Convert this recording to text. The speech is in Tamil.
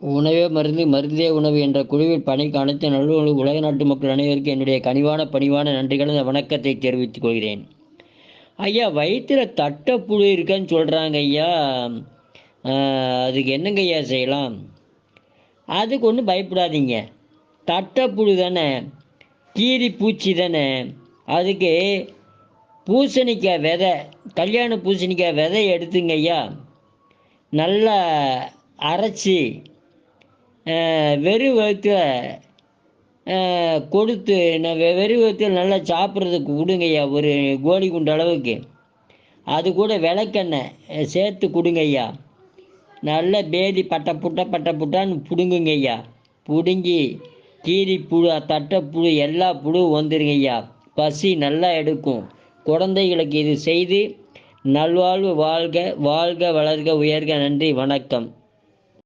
உணவே மருந்து மருந்தே உணவு என்ற குழுவில் பணிக்கு அனைத்து நல்லுறவு உலக நாட்டு மக்கள் அனைவருக்கும் என்னுடைய கனிவான பணிவான நன்றிகள வணக்கத்தை தெரிவித்துக் கொள்கிறேன். ஐயா வயிற்றில் தட்டப்புழு இருக்கன்னு சொல்கிறாங்க ஐயா. அதுக்கு என்னங்க ஐயா செய்யலாம்? அதுக்கு ஒன்றும் பயப்படாதீங்க. தட்டப்புழு தானே. கீரி பூச்சி தானே. அதுக்கு பூசணிக்காய் விதை கல்யாண பூசணிக்காய் விதை எடுத்துங்க ஐயா. நல்லா அரைச்சி வெறி வயிற்று கொடுத்து நான் வெ- வெறும் வயிற்றில் நல்லா சாப்பிட்றதுக்கு கொடுங்கய்யா ஒரு கோழி குண்டு அளவுக்கு. அது கூட விளக்கெண்ணெய் சேர்த்து கொடுங்கய்யா. நல்ல பேதி பட்ட புட்ட பட்ட புட்டான்னு பிடுங்குங்கய்யா. பிடுங்கி கீரி புழு தட்டை புழு எல்லா புழுவும் வந்துருங்கய்யா. பசி நல்லா எடுக்கும். குழந்தைகளுக்கு இது செய்து நல்வாழ்வு வாழ்க வாழ்க வளர்க உயர்க. நன்றி வணக்கம்.